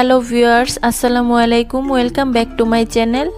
Hello viewers আসসালামু আলাইকুম welcome back to my channel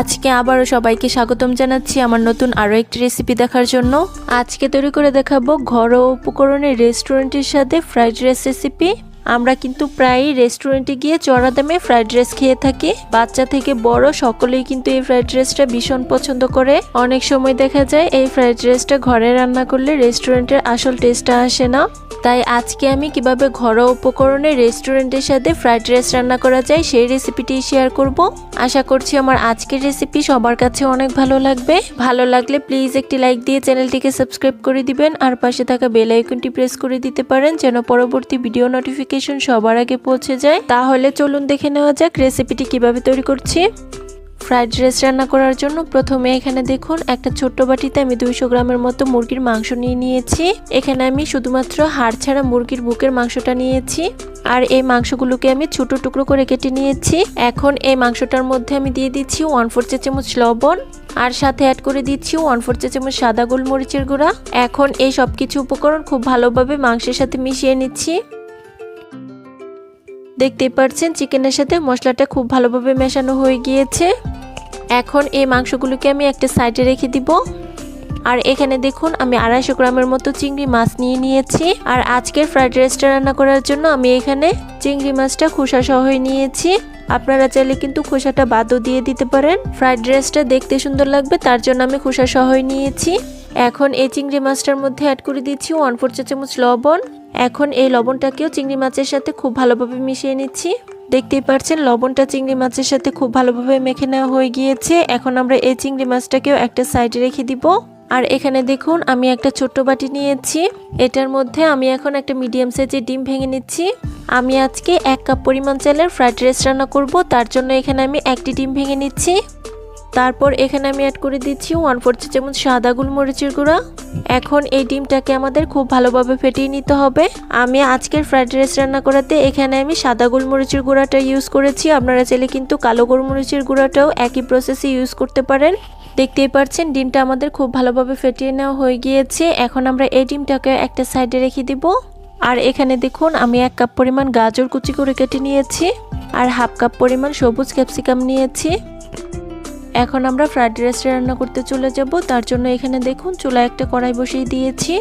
আজকে আবারও সবাইকে স্বাগতম জানাচ্ছি আমার নতুন আরও একটি রেসিপি দেখার জন্য। আজকে তৈরি করে দেখাবো ঘরোয়া উপকরণের রেস্টুরেন্টের সাথে ফ্রাইড রাইস রেসিপি আমরা কিন্তু প্রায়ই রেস্টুরেন্টে গিয়ে চড়া দামে ফ্রাইড রাইস খেয়ে থাকি। বাচ্চা থেকে বড় সকলেই কিন্তু এই ফ্রাইড রাইসটা ভীষণ পছন্দ করে। অনেক সময় দেখা যায় এই ফ্রাইড রাইসটা ঘরে রান্না করলে রেস্টুরেন্টের আসল টেস্টটা আসে না। তাই আজকে আমি কীভাবে ঘরোয়া উপকরণে রেস্টুরেন্টের সাথে ফ্রাইড রাইস রান্না করা যায় সেই রেসিপিটি শেয়ার করব। আশা করছি আমার আজকের রেসিপি সবার কাছে অনেক ভালো লাগবে। ভালো লাগলে প্লিজ একটি লাইক দিয়ে চ্যানেলটিকে সাবস্ক্রাইব করে দিবেন আর পাশে থাকা বেল আইকনটি প্রেস করে দিতে পারেন যেন পরবর্তী ভিডিও নোটিফিকেশন সবার আগে পৌঁছে যায়। তাহলে চলুন দেখে নেওয়া যাক রেসিপিটি কীভাবে তৈরি করছি। ফ্রাইড রাইস রান্না করার জন্য প্রথমে এখানে দেখুন একটা ছোট্ট বাটিতে আমি দুইশো গ্রামের মতো মুরগির মাংস নিয়ে নিয়েছি। এখানে আমি শুধুমাত্র হাড় ছাড়া মুরগির বুকের মাংসটা নিয়েছি। আর এই মাংসগুলোকে আমি ছোট টুকরো করে কেটে নিয়েছি। এখন এই মাংসটার মধ্যে আমি দিয়ে দিচ্ছি ওয়ান ফোর চা চামচ লবণ। আর সাথে অ্যাড করে দিচ্ছি ওয়ান ফোর চা চামচ সাদা গোলমরিচের গুঁড়া। এখন এই সব কিছু উপকরণ খুব ভালোভাবে মাংসের সাথে মিশিয়ে নিচ্ছি। দেখতেই পাচ্ছেন চিকেনের সাথে মশলাটা খুব ভালোভাবে মেশানো হয়ে গিয়েছে। এখন এই মাংসগুলোকে আমি একটা সাইডে রেখে দিব। আর এখানে দেখুন, আমি আড়াইশো গ্রামের মতো চিংড়ি মাছ নিয়ে নিয়েছি। আর আজকের ফ্রাইড রাইসটা রান্না করার জন্য আমি এখানে চিংড়ি মাছটা খোসা সহই নিয়েছি। আপনারা চাইলে কিন্তু খোসাটা বাদও দিয়ে দিতে পারেন। ফ্রাইড রাইসটা দেখতে সুন্দর লাগবে, তার জন্য আমি খোসা সহই নিয়েছি। এখন এই চিংড়ি মাছটার মধ্যে অ্যাড করে দিচ্ছি ওয়ান ফোর চা চামচ লবণ। এখন এই লবণটাকেও চিংড়ি মাছের সাথে খুব ভালোভাবে মিশিয়ে নিচ্ছি। দেখতেই পাচ্ছেন লবণটা চিংড়ি মাছের সাথে খুব ভালোভাবে মেখে নেওয়া হয়ে গিয়েছে। এখন আমরা এই চিংড়ি মাছটাকেও একটা সাইডে রেখে দিব। আর এখানে দেখুন, আমি একটা ছোট্ট বাটি নিয়েছি। এটার মধ্যে আমি এখন একটা মিডিয়াম সাইজের ডিম ভেঙে নিচ্ছি। আমি আজকে এক কাপ পরিমাণ চালের ফ্রাইড রাইস রান্না করব, তার জন্য এখানে আমি একটি ডিম ভেঙে নিচ্ছি। তারপর এখানে আমি অ্যাড করে দিচ্ছি ওয়ান ফোর চা চামচ সাদা গোলমরিচের গুঁড়া। এখন এই ডিমটাকে আমাদের খুব ভালোভাবে ফেটিয়ে নিতে হবে। আমি আজকের ফ্রাইড রাইস রান্না করাতে এখানে আমি সাদা গোলমরিচের গুঁড়াটা ইউজ করেছি। আপনারা চাইলে কিন্তু কালো গোলমরিচের গুঁড়াটাও একই প্রসেসে ইউজ করতে পারেন। দেখতেই পাচ্ছেন, ডিমটা আমাদের খুব ভালোভাবে ফেটিয়ে নেওয়া হয়ে গিয়েছে। এখন আমরা এই ডিমটাকে একটা সাইডে রেখে দিব। আর এখানে দেখুন, আমি এক কাপ পরিমাণ গাজর কুচি করে কেটে নিয়েছি। আর হাফ কাপ পরিমাণ সবুজ ক্যাপসিকাম নিয়েছি। এখন আমরা ফ্রাইড রাইস রান্না করতে চলে যাব। তার জন্য এখানে দেখুন চুলা একটা কড়াই বসিয়ে দিয়েছি।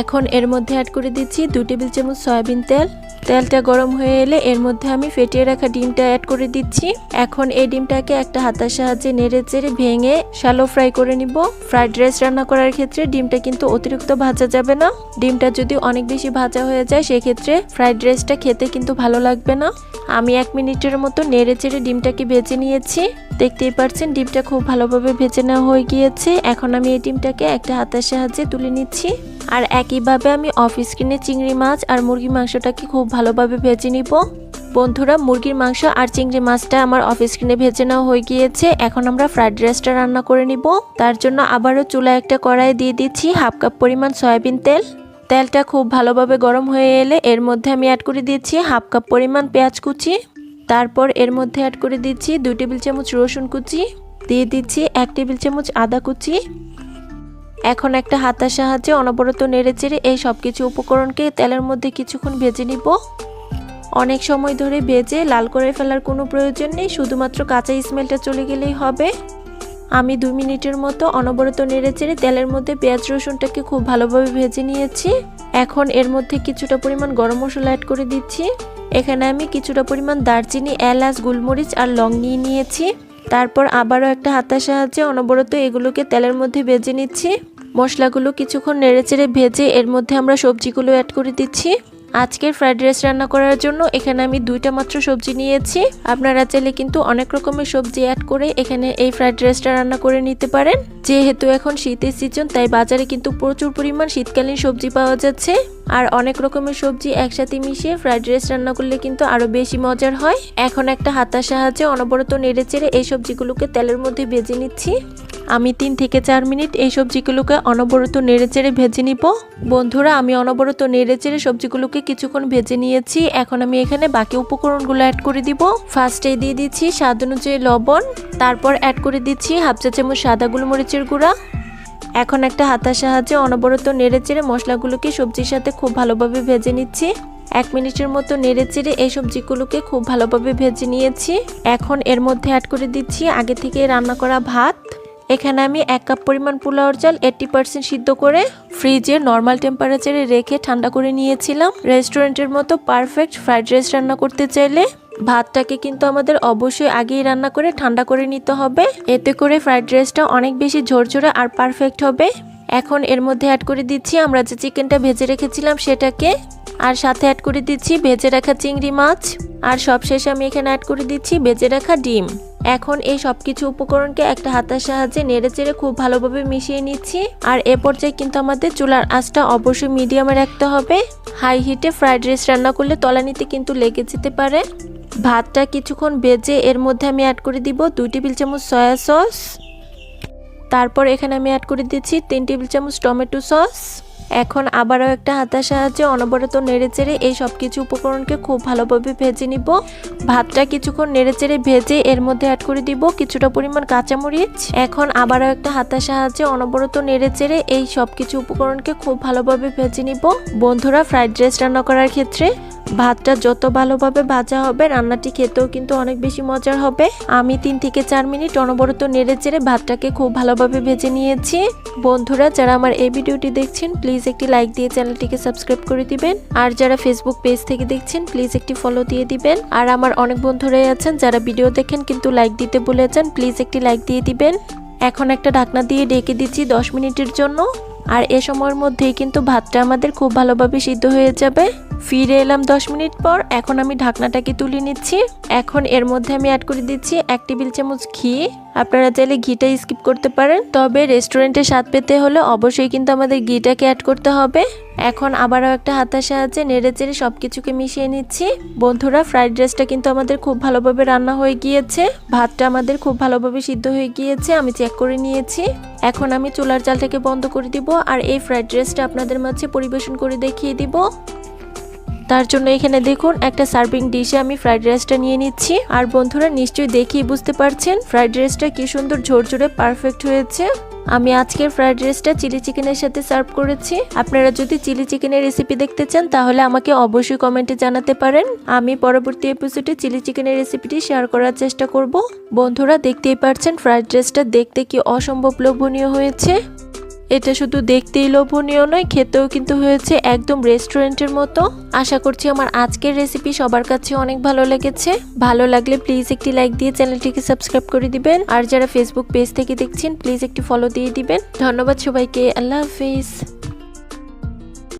এখন এর মধ্যে অ্যাড করে দিচ্ছি দু টেবিল চামচ সয়াবিন তেল। তেলটা গরম হয়ে এলে এর মধ্যে আমি ফেটিয়ে রাখা ডিমটা অ্যাড করে দিচ্ছি। এখন এই ডিমটাকে একটা হাতার সাহায্যে নেড়ে চেড়ে ভেঙে শ্যালো ফ্রাই করে নিব। ফ্রাইড রাইস রান্না করার ক্ষেত্রে ডিমটা কিন্তু অতিরিক্ত ভাজা যাবে না। ডিমটা যদি অনেক বেশি ভাজা হয়ে যায়, সেক্ষেত্রে ফ্রাইড রাইসটা খেতে কিন্তু ভালো লাগবে না। আমি এক মিনিটের মতো নেড়ে চেড়ে ডিমটাকে ভেজে নিয়েছি। দেখতেই পাচ্ছেন ডিমটা খুব ভালোভাবে ভেজে নেওয়া হয়ে গিয়েছে। এখন আমি এই ডিমটাকে একটা হাতের সাহায্যে তুলে নিচ্ছি। আর একইভাবে আমি অফ স্ক্রিনে চিংড়ি মাছ আর মুরগি মাংসটাকে খুব ভালোভাবে ভেজে নিব। বন্ধুরা, মুরগির মাংস আর চিংড়ি মাছটা আমার অফ স্ক্রিনে ভেজে নেওয়া হয়ে গিয়েছে। এখন আমরা ফ্রাইড রাইসটা রান্না করে নিব। তার জন্য আবারও চুলা একটা কড়াই দিয়ে দিচ্ছি হাফ কাপ পরিমাণ সয়াবিন তেল। তেলটা খুব ভালোভাবে গরম হয়ে এলে এর মধ্যে আমি অ্যাড করে দিচ্ছি হাফ কাপ পরিমাণ পেঁয়াজ কুচি। তারপর এর মধ্যে অ্যাড করে দিচ্ছি দুই টেবিল চামচ রসুন কুচি। দিয়ে দিচ্ছি এক টেবিল চামচ আদা কুচি। এখন একটা হাতার সাহায্যে অনবরত নেড়ে চেড়ে এই সব কিছু উপকরণকে তেলের মধ্যে কিছুক্ষণ ভেজে নিব। অনেক সময় ধরে ভেজে লাল করে ফেলার কোনো প্রয়োজন নেই, শুধুমাত্র কাঁচা স্মেলটা চলে গেলেই হবে। আমি দুই মিনিটের মতো অনবরত নেড়ে চেড়ে তেলের মধ্যে পেঁয়াজ রসুনটাকে খুব ভালোভাবে ভেজে নিয়েছি। এখন এর মধ্যে কিছুটা পরিমাণ গরম মশলা অ্যাড করে দিচ্ছি। এখানে আমি কিছুটা পরিমাণ দারচিনি, এলাচ, গোলমরিচ আর লং নিয়ে নিয়েছি। তারপর আবারও একটা হাতার সাহায্যে অনবরত এগুলোকে তেলের মধ্যে ভেজে নিচ্ছি। মশলাগুলো কিছুক্ষণ নেড়েচেড়ে ভেজে এর মধ্যে আমরা সবজিগুলো অ্যাড করে দিচ্ছি। আজকের ফ্রাইড রাইস রান্না করার জন্য এখানে আমি দুইটা মাত্র সবজি নিয়েছি। আপনারা চাইলে কিন্তু অনেক রকমের সবজি অ্যাড করে এখানে এই ফ্রাইড রাইসটা রান্না করে নিতে পারেন। যেহেতু এখন শীতের সিজন তাই বাজারে কিন্তু প্রচুর পরিমাণ শীতকালীন সবজি পাওয়া যাচ্ছে। আর অনেক রকমের সবজি একসাথে মিশিয়ে ফ্রাইড রাইস রান্না করলে কিন্তু আরও বেশি মজার হয়। এখন একটা হাতার সাহায্যে অনবরত নেড়ে চেড়ে এই সবজিগুলোকে তেলের মধ্যে ভেজে নিচ্ছি। আমি তিন থেকে চার মিনিট এই সবজিগুলোকে অনবরত নেড়ে চেড়ে ভেজে নিব। বন্ধুরা, আমি অনবরত নেড়ে চেড়ে সবজিগুলোকে কিছুক্ষণ ভেজে নিয়েছি। এখন আমি এখানে বাকি উপকরণগুলো অ্যাড করে দিব। ফার্স্টে দিয়ে দিচ্ছি স্বাদ অনুযায়ী লবণ, তারপর অ্যাড করে দিচ্ছি হাফ চা চামচ সাদা গোলমরিচের গুঁড়া। এখন একটা হাতার সাহায্যে অনবরত নেড়ে চেড়ে মশলাগুলোকে সবজির সাথে খুব ভালোভাবে ভেজে নিচ্ছি। এক মিনিটের মতো নেড়ে চেড়ে এই সবজিগুলোকে খুব ভালোভাবে ভেজে নিয়েছি। এখন এর মধ্যে অ্যাড করে দিচ্ছি আগে থেকে রান্না করা ভাত। এখানে আমি এক কাপ পরিমাণ পোলাওর চাল এইট্টি পার্সেন্ট সিদ্ধ করে ফ্রিজে নর্মাল টেম্পারেচারে রেখে ঠান্ডা করে নিয়েছিলাম। রেস্টুরেন্টের মতো পারফেক্ট ফ্রাইড রাইস রান্না করতে চাইলে ভাতটাকে কিন্তু আমাদের অবশ্যই আগেই রান্না করে ঠান্ডা করে নিতে হবে। এতে করে ফ্রাইড রাইসটা অনেক বেশি ঝরঝরে আর পারফেক্ট হবে। এখন এর মধ্যে অ্যাড করে দিচ্ছি আমরা যে চিকেনটা ভেজে রেখেছিলাম সেটাকে। আর সাথে অ্যাড করে দিচ্ছি ভেজে রাখা চিংড়ি মাছ। আর সবশেষে আমি এখানে অ্যাড করে দিচ্ছি ভেজে রাখা ডিম। এখন এই সব কিছু উপকরণকে একটা হাতার সাহায্যে নেড়ে চেড়ে খুব ভালোভাবে মিশিয়ে নিচ্ছি। আর এ পর্যায়ে কিন্তু আমাদের চুলার আঁচটা অবশ্যই মিডিয়ামে রাখতে হবে। হাই হিটে ফ্রাইড রাইস রান্না করলে তলানিতে কিন্তু লেগে যেতে পারে। ভাতটা কিছুক্ষণ বেজে এর মধ্যে আমি অ্যাড করে দিব দুই টেবিল চামচ সয়া সস তারপর এখানে আমি অ্যাড করে দিচ্ছি তিন টেবিল চামচ টমেটো সস এখন আবারও একটা হাতার সাহায্যে অনবরত নেড়েচেড়ে এই সব কিছু উপকরণকে খুব ভালোভাবে ভেজে নিব। ভাতটা কিছুক্ষণ নেড়েচেড়ে ভেজে এর মধ্যে অ্যাড করে দিব কিছুটা পরিমাণ কাঁচামরিচ। এখন আবারও একটা হাতার সাহায্যে অনবরত নেড়ে নেড়েচেড়ে এই সব কিছু উপকরণকে খুব ভালোভাবে ভেজে নিব। বন্ধুরা ফ্রাইড রাইস রান্না করার ক্ষেত্রে ভাতটা যত ভালোভাবে ভাজা হবে, রান্নাটি খেতেও কিন্তু অনেক বেশি মজার হবে। আমি তিন থেকে চার মিনিট অনবরত নেড়ে চেড়ে ভাতটাকে খুব ভালোভাবে ভেজে নিয়েছি। বন্ধুরা, যারা আমার এই ভিডিওটি দেখছেন, প্লিজ একটি লাইক দিয়ে চ্যানেলটিকে সাবস্ক্রাইব করে দিবেন। আর যারা ফেসবুক পেজ থেকে দেখছেন, প্লিজ একটি ফলো দিয়ে দিবেন। আর আমার অনেক বন্ধুরাই আছেন, যারা ভিডিও দেখেন কিন্তু লাইক দিতে ভুলে যান, প্লিজ একটি লাইক দিয়ে দিবেন। এখন একটা ঢাকনা দিয়ে ডেকে দিচ্ছি দশ মিনিটের জন্য। আর এ সময়ের মধ্যেই কিন্তু ভাতটা আমাদের খুব ভালোভাবে সিদ্ধ হয়ে যাবে। ফিরে এলাম দশ মিনিট পর। এখন আমি ঢাকনাটাকে তুলে নিচ্ছি। এখন এর মধ্যে আমি অ্যাড করে দিচ্ছি এক টেবিল চামচ ঘি। আপনারা চাইলে ঘিটা স্কিপ করতে পারেন। তবে রেস্টুরেন্টে স্বাদ পেতে হলে অবশ্যই কিন্তু আমাদের ঘিটাকে অ্যাড করতে হবে। এখন আবারও একটা হাতার সাহায্যে নেড়ে চেড়ে সব কিছুকে মিশিয়ে নিচ্ছি। বন্ধুরা ফ্রাইড রাইসটা কিন্তু আমাদের খুব ভালোভাবে রান্না হয়ে গিয়েছে। ভাতটা আমাদের খুব ভালোভাবে সিদ্ধ হয়ে গিয়েছে, আমি চেক করে নিয়েছি। এখন আমি চুলার জালটাকে বন্ধ করে দিব আর এই ফ্রাইড রাইসটা আপনাদের মাঝে পরিবেশন করে দেখিয়ে দিব। তার জন্য এখানে দেখুন, একটা সার্ভিং ডিশে আমি ফ্রাইড রাইসটা নিয়ে নিচ্ছি। আর বন্ধুরা, নিশ্চয়ই দেখেই বুঝতে পারছেন ফ্রাইড রাইসটা কি সুন্দর ঝোরঝোরে পারফেক্ট হয়েছে। আমি আজকের ফ্রাইড রাইসটা চিলি চিকেনের সাথে সার্ভ করেছি। আপনারা যদি চিলি চিকেনের রেসিপি দেখতে চান, তাহলে আমাকে অবশ্যই কমেন্টে জানাতে পারেন। আমি পরবর্তী এপিসোডে চিলি চিকেনের রেসিপিটি শেয়ার করার চেষ্টা করব। বন্ধুরা, দেখতেই পারছেন ফ্রাইড রাইসটা দেখতে কি অসম্ভব লোভনীয় হয়েছে। এটা শুধু দেখতেই লোভনীয় নয়, খেতেও কিন্তু হয়েছে একদম রেস্টুরেন্টের মতো। আশা করছি আমার আজকের রেসিপি সবার কাছে অনেক ভালো লেগেছে। ভালো লাগলে প্লিজ একটি লাইক দিয়ে চ্যানেলটিকে সাবস্ক্রাইব করে দিবেন। আর যারা ফেসবুক পেজ থেকে দেখছেন প্লিজ একটি ফলো দিয়ে দিবেন। ধন্যবাদ সবাইকে, আল্লাহ হাফিজ।